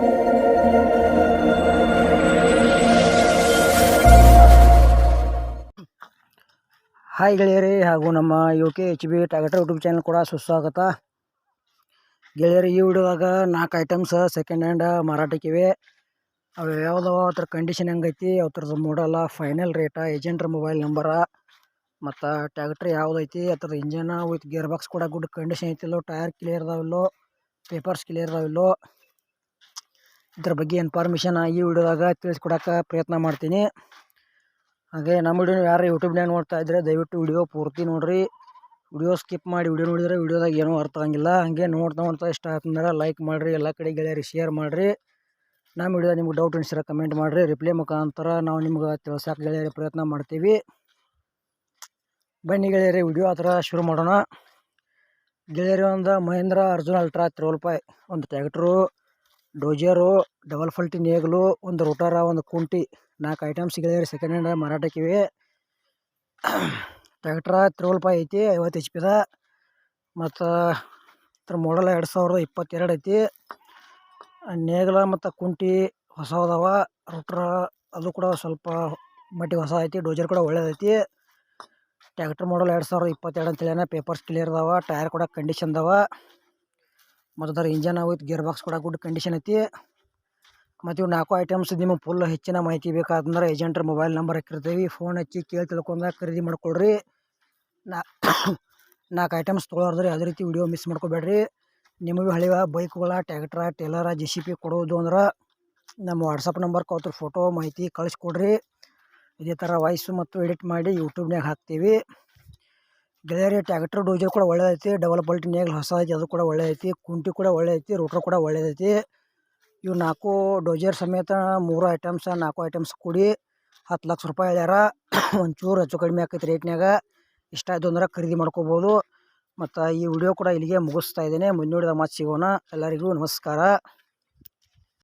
Hi ಗೆಳೆಯರೇ ಹಾಗೂ ನಮ್ಮ ಯು ಕೆ ಎಚ್ ಬಿ ಟಾಗಟರ್ ಯೂಟ್ಯೂಬ್ ಚಾನಲ್ ಕೂಡ ಸುಸ್ವಾಗತ. ಗೆಳೆಯರು, ಈ ವಿಡಿಯೋದಾಗ ನಾಲ್ಕು ಐಟಮ್ಸ್ ಸೆಕೆಂಡ್ ಹ್ಯಾಂಡ್ ಮಾರಾಟಕ್ಕಿವೆ. ಅವು ಯಾವುದವ ಅದ್ರ ಕಂಡೀಷನ್ ಹೆಂಗೈತಿ ಅವ್ರದ್ದು ಮೋಡಲ್ಲ ಫೈನಲ್ ರೇಟ ಏಜೆಂಟ್ರ ಮೊಬೈಲ್ ನಂಬರ ಮತ್ತು ಟ್ಯಾಕ್ಟ್ರ್ ಯಾವುದೈತಿ, ಅದ್ರದ್ದು ಇಂಜನ ವಿತ್ ಗೇರ್ ಬಾಕ್ಸ್ ಕೂಡ ಗುಡ್ ಕಂಡೀಷನ್ ಐತಿಲ್ಲೋ ಟೈರ್ ಕ್ಲಿಯರ್ ಅದಾವಿಲ್ಲೋ ಪೇಪರ್ಸ್ ಕ್ಲಿಯರ್ ಅದಾವಿಲ್ಲೋ ಇದ್ರ ಬಗ್ಗೆ ಇನ್ಫಾರ್ಮೇಷನ್ ಈ ವಿಡಿಯೋದಾಗ ತಿಳಿಸ್ಕೊಡೋಕೆ ಪ್ರಯತ್ನ ಮಾಡ್ತೀನಿ. ಹಾಗೆ ನಮ್ಮ ವಿಡಿಯೋ ಯಾರು ಯೂಟ್ಯೂಬ್ನಾಗ ನೋಡ್ತಾ ಇದ್ದರೆ ದಯವಿಟ್ಟು ವಿಡಿಯೋ ಪೂರ್ತಿ ನೋಡಿರಿ. ವಿಡಿಯೋ ಸ್ಕಿಪ್ ಮಾಡಿ ವಿಡಿಯೋ ನೋಡಿದರೆ ವಿಡಿಯೋದಾಗ ಏನೂ ಅರ್ಥ ಆಗಂಗಿಲ್ಲ. ಹಾಗೆ ನೋಡ್ತಾ ನೋಡ್ತಾ ಇಷ್ಟ ಆತಂದ್ರೆ ಲೈಕ್ ಮಾಡಿರಿ, ಎಲ್ಲ ಕಡೆ ಗೆಳೆಯರಿಗೆ ಶೇರ್ ಮಾಡಿರಿ. ನಮ್ಮ ವಿಡಿಯೋ ನಿಮ್ಗೆ ಡೌಟ್ ಅನಿಸಿರೋ ಕಮೆಂಟ್ ಮಾಡಿರಿ. ರಿಪ್ಲೈ ಮುಖಾಂತರ ನಾವು ನಿಮ್ಗೆ ತಿಳ್ಸಕ್ಕೆ ಗೆಳೆಯರಿ ಪ್ರಯತ್ನ ಮಾಡ್ತೀವಿ. ಬನ್ನಿ ಗೆಳೆಯರಿ, ವಿಡಿಯೋ ಆ ಶುರು ಮಾಡೋಣ. ಗೆಳೆಯರಿ ಒಂದು ಮಹೇಂದ್ರ, ಅರ್ಜುನ್, ಅಲ್ಟ್ರಾ ತ್ರೋಲ್ ಫೈ ಒಂದು ಟ್ಯಾಕ್ಟ್ರು ಡೋಜರು, ಡಬಲ್ ಫಲ್ಟಿ ನೇಗಲು, ಒಂದು ರೋಟಾರ, ಒಂದು ಕುಂಟಿ, ನಾಲ್ಕು ಐಟಮ್ಸ್ ಸಿಗಲಿ ಸೆಕೆಂಡ್ ಹ್ಯಾಂಡ್ ಮಾರಾಟಕ್ಕಿವೆ ಟ್ಯಾಕ್ಟ್ರ ತ್ರಿವಲ್ ರೂಪಾಯಿ ಐತಿ, ಐವತ್ತು ಎಚ್ ಪಿದ ಮತ್ತು ಇದ್ರ ಮಾಡಲ್ ಎರಡು ಸಾವಿರದ ಇಪ್ಪತ್ತೆರಡು ಐತಿ. ನೇಗಲ ಮತ್ತು ಕುಂಟಿ ಹೊಸ ಅದಾವ ರೋಟ್ರ ಅದು ಕೂಡ ಸ್ವಲ್ಪ ಮಟ್ಟಿಗೆ ಹೊಸ ಐತಿ, ಡೋಜರ್ ಕೂಡ ಒಳ್ಳೇದೈತಿ ಟ್ಯಾಕ್ಟ್ರ್ ಮಾಡಲ್ ಎರಡು ಸಾವಿರದ ಇಪ್ಪತ್ತೆರಡು ಅಂತೇಳಿ ಪೇಪರ್ಸ್ ಕ್ಲಿಯರ್ ಅದಾವ, ಟೈರ್ ಕೂಡ ಕಂಡೀಷನ್ ಅದಾವ. ಮತ್ತು ಅದರ ಇಂಜನ್ ಆಗೋಯ್ತು ಗೇರ್ ಬಾಕ್ಸ್ ಕೂಡ ಗುಡ್ ಕಂಡೀಷನ್ ಐತಿ. ಮತ್ತು ಇವು ನಾಲ್ಕು ಐಟಮ್ಸ್ ನಿಮಗೆ ಫುಲ್ ಹೆಚ್ಚಿನ ಮಾಹಿತಿ ಬೇಕಾದಂದ್ರೆ ಏಜೆಂಟ್ರ ಮೊಬೈಲ್ ನಂಬರ್ ಹಾಕಿರ್ತೀವಿ. ಫೋನ್ ಹಚ್ಚಿ ಕೇಳಿ ತಿಳ್ಕೊಂಡಾಗ ಖರೀದಿ ಮಾಡ್ಕೊಳ್ರಿ ನಾ ನಾಲ್ಕು ಐಟಮ್ಸ್ ತೊಗೊಳೋದ್ರೆ ಯಾವುದೇ ರೀತಿ ವಿಡಿಯೋ ಮಿಸ್ ಮಾಡ್ಕೋಬೇಡ್ರಿ. ನಿಮಗೆ ಹಳೆಯ ಬೈಕ್ಗಳ tractor trailer J C B ಕೊಡೋದು ಅಂದ್ರೆ ನಮ್ಮ ವಾಟ್ಸಪ್ ನಂಬರ್ ಅವ್ರ ಫೋಟೋ ಮಾಹಿತಿ ಕಳಿಸ್ಕೊಡ್ರಿ. ಇದೇ ಥರ ವಾಯ್ಸು ಮತ್ತು ಎಡಿಟ್ ಮಾಡಿ ಯೂಟ್ಯೂಬ್ನಾಗ ಹಾಕ್ತೀವಿ. ಗೆಳೆಯರಿ, ಟ್ಯಾಕ್ಟ್ರ್ ಡೋಜರ್ ಕೂಡ ಒಳ್ಳೇದೈತಿ. ಡಬಲ್ ಪಲ್ಟಿನ್ಯಾಗ ಹೊಸ ಐತಿ ಅದು ಕೂಡ ಒಳ್ಳೇದೈತಿ. ಕುಂಟಿ ಕೂಡ ಒಳ್ಳೇದೈತಿ. ರೋಟ್ರ್ ಕೂಡ ಒಳ್ಳೆದೈತಿ. ಇವು ನಾಲ್ಕು ಡೋಜರ್ ಸಮೇತ ಮೂರು ಐಟಮ್ಸ್, ನಾಲ್ಕು ಐಟಮ್ಸ್ ಕೂಡಿ ಹತ್ತು ಲಕ್ಷ ರೂಪಾಯಿ ಹೇಳ್ಯಾರ. ಒಂಚೂರು ಹೆಚ್ಚು ಕಡಿಮೆ ಆಕೈತಿ ರೇಟ್ನಾಗ ಇಷ್ಟ ಆಯಿತು ಅಂದ್ರೆ ಖರೀದಿ ಮಾಡ್ಕೋಬೋದು. ಮತ್ತು ಈ ವಿಡಿಯೋ ಕೂಡ ಇಲ್ಲಿಗೆ ಮುಗಿಸ್ತಾ ಇದ್ದೇನೆ. ಮುಂದೂಡಿದ ಮಾತು ಸಿಗೋಣ. ಎಲ್ಲರಿಗೂ ನಮಸ್ಕಾರ.